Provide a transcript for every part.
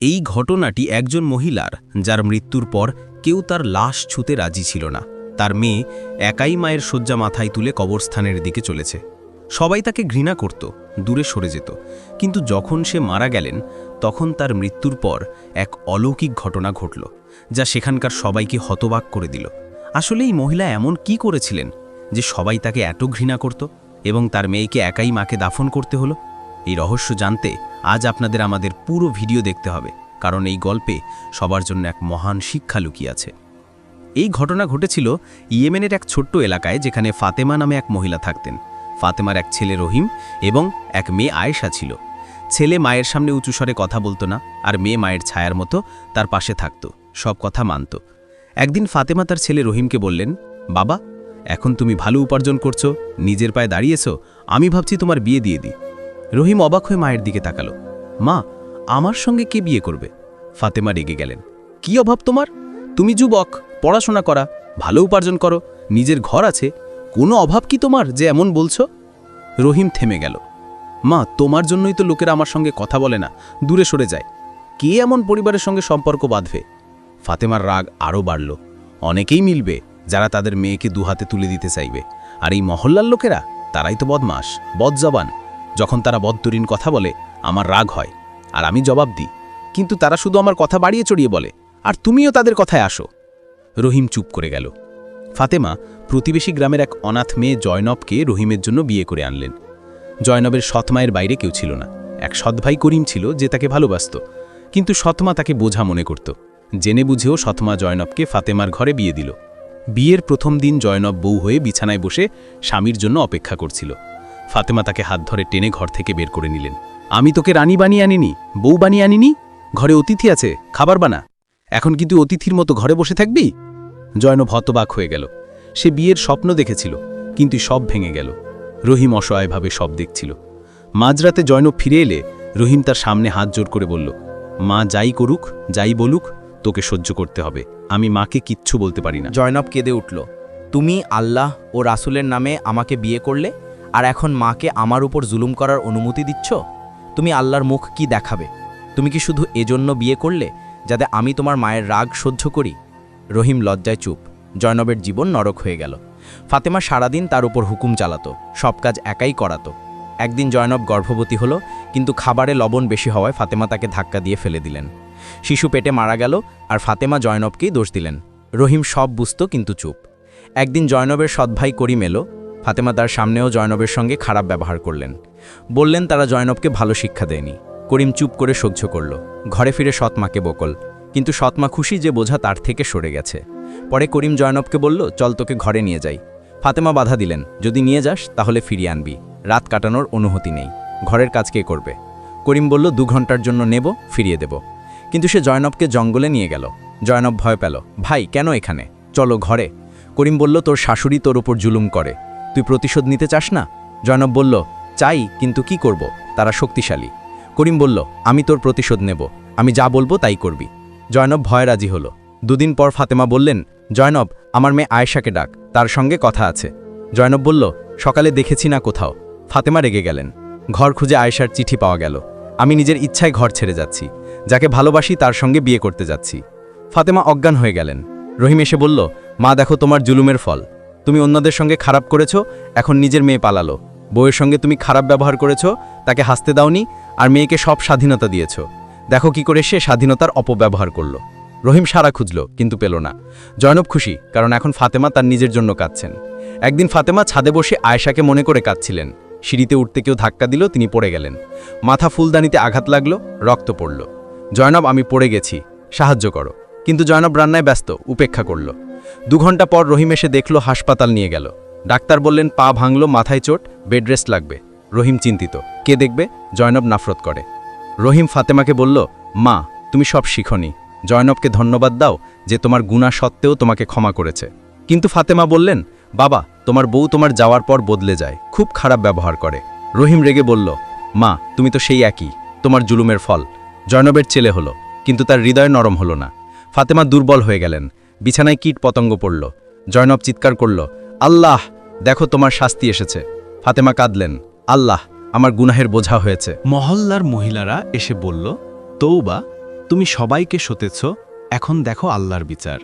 এই ঘটনাটি একজন মহিলার, যার মৃত্যুর পর কেউ তার লাশ ছুতে রাজি ছিল না। তার মেয়ে একাই মায়ের শয্যা মাথায় তুলে কবরস্থানের দিকে চলেছে। সবাই তাকে ঘৃণা করত, দূরে সরে যেত। কিন্তু যখন সে মারা গেলেন, তখন তার মৃত্যুর পর এক অলৌকিক ঘটনা ঘটল, যা সেখানকার সবাইকে হতবাক করে দিল। আসলে এই মহিলা এমন কি করেছিলেন যে সবাই তাকে এত ঘৃণা করত এবং তার মেয়েকে একাই মাকে দাফন করতে হলো? এই রহস্য জানতে আজ আপনাদের আমাদের পুরো ভিডিও দেখতে হবে, কারণ এই গল্পে সবার জন্য এক মহান শিক্ষা লুকিয়ে আছে। এই ঘটনা ঘটেছিল ইয়েমেনের এক ছোট্ট এলাকায় যেখানে ফাতেমা নামে এক মহিলা থাকতেন। ফাতেমার এক ছেলে রহিম এবং এক মেয়ে আয়েশা ছিল। ছেলে মায়ের সামনে উঁচুস্বরে কথা বলতো না আর মেয়ে মায়ের ছায়ার মতো তার পাশে থাকত, সব কথা মানত। একদিন ফাতেমা তার ছেলে রহিমকে বললেন, বাবা, এখন তুমি ভালো উপার্জন করছ, নিজের পায়ে দাঁড়িয়েছো, আমি ভাবছি তোমার বিয়ে দিয়ে দিই। রহিম অবাক হয়ে মায়ের দিকে তাকালো। মা, আমার সঙ্গে কে বিয়ে করবে? ফাতেমা রেগে গেলেন। কি অভাব তোমার? তুমি যুবক, পড়াশোনা করা, ভালো উপার্জন করো, নিজের ঘর আছে, কোনো অভাব কি তোমার যে এমন বলছো? রহিম থেমে গেল। মা, তোমার জন্যই তো লোকেরা আমার সঙ্গে কথা বলে না, দূরে সরে যায়। কে এমন পরিবারের সঙ্গে সম্পর্ক বাঁধবে? ফাতেমার রাগ আরও বাড়ল। অনেকেই মিলবে, যারা তাদের মেয়েকে দুহাতে তুলে দিতে চাইবে। আর এই মহল্লার লোকেরা, তারাই তো বদমাস বদজবান। যখন তারা বদতরিন কথা বলে, আমার রাগ হয়, আর আমি জবাব দিই। কিন্তু তারা শুধু আমার কথা বাড়িয়ে চড়িয়ে বলে, আর তুমিও তাদের কথায় আসো। রহিম চুপ করে গেল। ফাতেমা প্রতিবেশী গ্রামের এক অনাথ মেয়ে জয়নবকে রহিমের জন্য বিয়ে করে আনলেন। জয়নবের সৎমায়ের বাইরে কেউ ছিল না। এক সৎভাই করিম ছিল যে তাকে ভালোবাসত। কিন্তু সৎমা তাকে বোঝা মনে করত। জেনে বুঝেও সৎমা জয়নবকে ফাতেমার ঘরে বিয়ে দিল। বিয়ের প্রথম দিন জয়নব বউ হয়ে বিছানায় বসে স্বামীর জন্য অপেক্ষা করছিল। ফাতেমা তাকে হাত ধরে টেনে ঘর থেকে বের করে নিলেন। আমি তোকে রানী বানিয়ে আনিনি, বউ বানিয়ে আনিনি? ঘরে অতিথি আছে, খাবার বানা। এখন কিন্তু অতিথির মতো ঘরে বসে থাকবি? জয়নব হতবাক হয়ে গেল। সে বিয়ের স্বপ্ন দেখেছিল, কিন্তু সব ভেঙে গেল। রহিম অসহায়ভাবে সব দেখছিল। মাঝরাতে জয়নব ফিরে এলে, রহিম তার সামনে হাত জোর করে বলল, মা যাই করুক, যাই বলুক, তোকে সহ্য করতে হবে। আমি মাকে কিচ্ছু বলতে পারি না। জয়নব কেঁদে উঠল, তুমি আল্লাহ ও রাসূলের নামে আমাকে বিয়ে করলে? আর এখন মাকে আমার উপর জুলুম করার অনুমতি দিচ্ছ? তুমি আল্লাহর মুখ কি দেখাবে? তুমি কি শুধু এজন্য বিয়ে করলে, যাতে আমি তোমার মায়ের রাগ সহ্য করি? রহিম লজ্জায় চুপ। জয়নবের জীবন নরক হয়ে গেল। ফাতেমা সারাদিন তার উপর হুকুম চালাতো, সব কাজ একাই করাতো। একদিন জয়নব গর্ভবতী হলো, কিন্তু খাবারে লবণ বেশি হওয়ায় ফাতেমা তাকে ধাক্কা দিয়ে ফেলে দিলেন। শিশু পেটে মারা গেল, আর ফাতেমা জয়নবকেই দোষ দিলেন। রহিম সব বুঝত, কিন্তু চুপ। একদিন জয়নবের সৎভাই করিম এলো ফাতেমা তার সামনেও জয়নবের সঙ্গে খারাপ ব্যবহার করলেন। বললেন, তারা জয়নবকে ভালো শিক্ষা দেয়নি। করিম চুপ করে সহ্য করল। ঘরে ফিরে সৎমাকে বকল। কিন্তু সৎমা খুশি যে বোঝা তার থেকে সরে গেছে। পরে করিম জয়নবকে বলল, চল তোকে ঘরে নিয়ে যাই। ফাতেমা বাধা দিলেন, যদি নিয়ে যাস, তাহলে ফিরিয়ে আনবি। রাত কাটানোর অনুমতি নেই। ঘরের কাজ কে করবে? করিম বলল, দু ঘণ্টার জন্য নেব, ফিরিয়ে দেব। কিন্তু সে জয়নবকে জঙ্গলে নিয়ে গেল। জয়নব ভয় পেল, ভাই, কেন এখানে? চলো ঘরে। করিম বলল, তোর শাশুড়ি তোর ওপর জুলুম করে। তুই প্রতিশোধ নিতে চাস না? জয়নব বলল, চাই, কিন্তু কি করব? তারা শক্তিশালী। করিম বলল, আমি তোর প্রতিশোধ নেব। আমি যা বলব তাই করবি। জয়নব ভয় রাজি হলো। দুদিন পর ফাতেমা বললেন, জয়নব, আমার মেয়ে আয়েশাকে ডাক, তার সঙ্গে কথা আছে। জয়নব বলল, সকালে দেখেছি না কোথাও। ফাতেমা রেগে গেলেন। ঘর খুঁজে আয়েশার চিঠি পাওয়া গেল। আমি নিজের ইচ্ছায় ঘর ছেড়ে যাচ্ছি। যাকে ভালোবাসি, তার সঙ্গে বিয়ে করতে যাচ্ছি। ফাতেমা অজ্ঞান হয়ে গেলেন। রহিম এসে বলল, মা, দেখো তোমার জুলুমের ফল। তুমি অন্যদের সঙ্গে খারাপ করেছ, এখন নিজের মেয়ে পালালো। বউয়ের সঙ্গে তুমি খারাপ ব্যবহার করেছ, তাকে হাসতে দাওনি, আর মেয়েকে সব স্বাধীনতা দিয়েছ। দেখো কি করে সে স্বাধীনতার অপব্যবহার করল। রহিম সারা খুঁজল, কিন্তু পেল না। জয়নব খুশি, কারণ এখন ফাতেমা তার নিজের জন্য কাঁদছেন। একদিন ফাতেমা ছাদে বসে আয়েশাকে মনে করে কাঁদছিলেন। সিঁড়িতে উঠতে কেউ ধাক্কা দিল, তিনি পড়ে গেলেন। মাথা ফুলদানিতে আঘাত লাগল, রক্ত পড়ল। জয়নব, আমি পড়ে গেছি, সাহায্য করো। কিন্তু জয়নব রান্নায় ব্যস্ত, উপেক্ষা করল। দু ঘণ্টা পর রহিম এসে দেখল হাসপাতাল নিয়ে গেল। ডাক্তার বললেন, পা ভাঙল, মাথায় চোট, বেড রেস্ট লাগবে। রহিম চিন্তিত। কে দেখবে? জয়নব নাফরত করে। রহিম ফাতেমাকে বলল, মা, তুমি সব শিখনি। জয়নবকে ধন্যবাদ দাও যে তোমার গুণা সত্ত্বেও তোমাকে ক্ষমা করেছে। কিন্তু ফাতেমা বললেন, বাবা, তোমার বউ তোমার যাওয়ার পর বদলে যায়, খুব খারাপ ব্যবহার করে। রহিম রেগে বলল, মা, তুমি তো সেই একই, তোমার জুলুমের ফল। জয়নবের ছেলে হলো, কিন্তু তার হৃদয় নরম হলো না। ফাতেমা দুর্বল হয়ে গেলেন। বিছানায় কীট পতঙ্গ পড়ল, জয়নব চিৎকার করল, আল্লাহ, দেখো তোমার শাস্তি এসেছে। ফাতেমা কাঁদলেন, আল্লাহ, আমার গুনাহের বোঝা হয়েছে। মহল্লার মহিলারা এসে বলল, তৌবা, তুমি সবাইকে সতেছ, এখন দেখো আল্লাহর বিচার।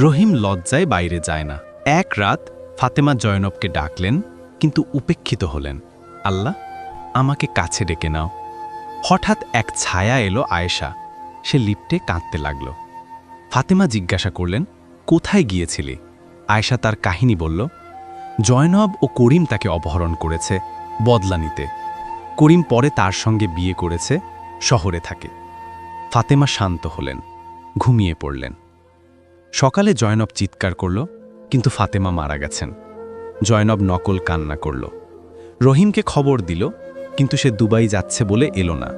রহিম লজ্জায় বাইরে যায় না। এক রাত ফাতেমা জয়নবকে ডাকলেন, কিন্তু উপেক্ষিত হলেন, আল্লাহ, আমাকে কাছে ডেকে নাও। হঠাৎ এক ছায়া এলো আয়েশা, সে লিপ্টে কাঁদতে লাগল। ফাতেমা জিজ্ঞাসা করলেন, কোথায় গিয়েছিলি? আয়েশা তার কাহিনী বলল, জয়নব ও করিম তাকে অপহরণ করেছে, বদলা নিতে। করিম পরে তার সঙ্গে বিয়ে করেছে, শহরে থাকে। ফাতেমা শান্ত হলেন, ঘুমিয়ে পড়লেন। সকালে জয়নব চিৎকার করল, কিন্তু ফাতেমা মারা গেছেন। জয়নব নকল কান্না করল। রহিমকে খবর দিল, কিন্তু সে দুবাই যাচ্ছে বলে এলো না।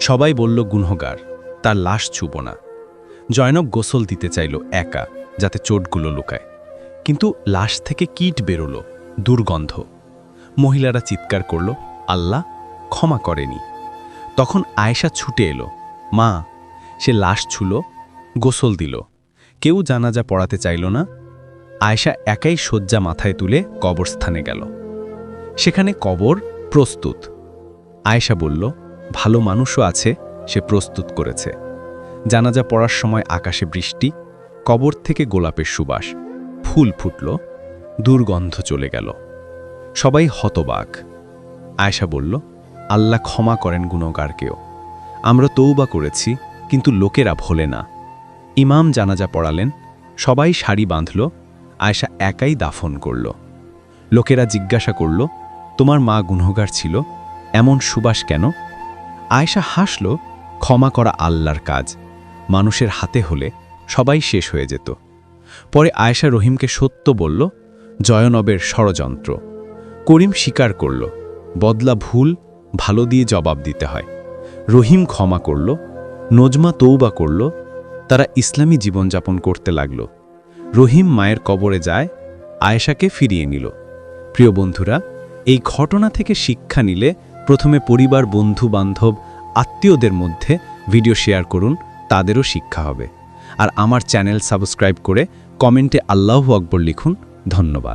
সবাই বলল, গুনহগার, তার লাশ ছুব না। জয়নব গোসল দিতে চাইল একা, যাতে চোটগুলো লুকায়। কিন্তু লাশ থেকে কীট বেরোলো, দুর্গন্ধ। মহিলারা চিৎকার করল, আল্লাহ, ক্ষমা করেনি। তখন আয়েশা ছুটে এলো, মা, সে লাশ ছুল, গোসল দিল। কেউ জানাজা পড়াতে চাইল না। আয়েশা একাই শয্যা মাথায় তুলে কবরস্থানে গেল। সেখানে কবর প্রস্তুত। আয়েশা বলল, ভালো মানুষও আছে, সে প্রস্তুত করেছে। জানাজা পড়ার সময় আকাশে বৃষ্টি, কবর থেকে গোলাপের সুবাস, ফুল ফুটল, দুর্গন্ধ চলে গেল। সবাই হতবাক। আয়েশা বলল, আল্লাহ ক্ষমা করেন গুণগারকেও। আমরা তৌবা করেছি, কিন্তু লোকেরা ভোলে না। ইমাম জানাজা পড়ালেন, সবাই শাড়ি বাঁধল, আয়েশা একাই দাফন করল। লোকেরা জিজ্ঞাসা করল, তোমার মা গুণগার ছিল? এমন সুবাস কেন? আয়েশা হাসল, ক্ষমা করা আল্লাহর কাজ। মানুষের হাতে হলে সবাই শেষ হয়ে যেত। পরে আয়েশা রহিমকে সত্য বলল, জয়নবের ষড়যন্ত্র। করিম স্বীকার করল, বদলা ভুল, ভালো দিয়ে জবাব দিতে হয়। রহিম ক্ষমা করল, নজমা তৌবা করল, তারা ইসলামী জীবনযাপন করতে লাগল। রহিম মায়ের কবরে যায়, আয়েশাকে ফিরিয়ে নিল। প্রিয় বন্ধুরা, এই ঘটনা থেকে শিক্ষা নিলে প্রথমে পরিবার বন্ধু বান্ধব আত্মীয়দের মধ্যে ভিডিও শেয়ার করুন। তাদেরও শিক্ষা হবে। আর আমার চ্যানেল সাবস্ক্রাইব করে কমেন্টে আল্লাহ আকবর লিখুন। ধন্যবাদ।